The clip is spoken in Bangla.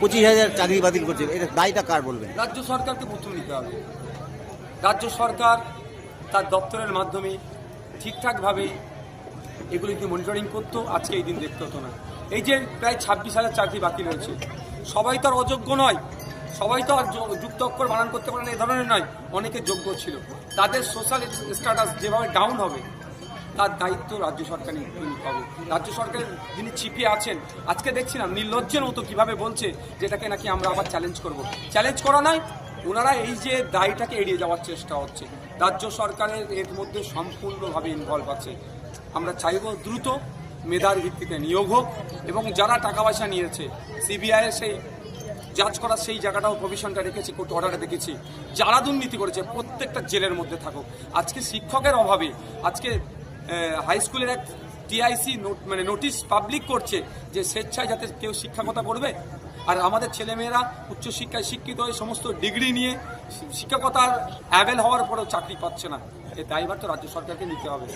পঁচিশ হাজার চাকরি বাতিল করছে এটা দায়টা কার বলবেন? রাজ্য সরকারকে প্রথম নিতে হবে। রাজ্য সরকার তার দপ্তরের মাধ্যমে ঠিকঠাকভাবে এগুলিকে মনিটরিং করতো, আজকে এই দিন দেখতে হতো না। এই যে প্রায় ছাব্বিশ হাজার চাকরি বাতিল হয়েছে, সবাই তো আর অযোগ্য নয়। সবাই তো আর যুক্ত অক্ষর বানান করতে পারে না এই ধরনের নয়। অনেকে যোগ্য ছিল। তাদের সোশ্যাল স্ট্যাটাস যেভাবে ডাউন হবে তার দায়িত্ব রাজ্য সরকার হবে। রাজ্য সরকার যিনি চিপে আছেন, আজকে দেখছিলাম নির্লজ্জের মতো কীভাবে বলছে যেটাকে নাকি আমরা আবার চ্যালেঞ্জ করব। চ্যালেঞ্জ করা নয়, ওনারা এই যে দায়টাকে এড়িয়ে যাওয়ার চেষ্টা হচ্ছে। রাজ্য সরকারের এর মধ্যে সম্পূর্ণভাবে ইনভলভ আছে। আমরা চাইব দ্রুত মেধার ভিত্তিতে নিয়োগ হোক এবং যারা টাকা পয়সা নিয়েছে সিবিআই সেই জাজ করার সেই জায়গাটাও প্রভিশনটা রেখেছি, কোর্ট অর্ডারে দেখেছি। যারা দুর্নীতি করেছে, প্রত্যেকটা জেলের মধ্যে থাকুক। আজকে শিক্ষকের অভাবে, আজকে হাই স্কুলের এক টিআইসি মানে নোটিশ পাবলিক করছে যে স্বেচ্ছায় যাতে কেউ শিক্ষকতা করবে আর আমাদের ছেলেমেয়েরা উচ্চশিক্ষায় শিক্ষিত হয়ে সমস্ত ডিগ্রি নিয়ে শিক্ষকতার অ্যাভেল হওয়ার পরেও চাকরি পাচ্ছে না। এ দায়ভার তো রাজ্য সরকারকে নিতে হবে।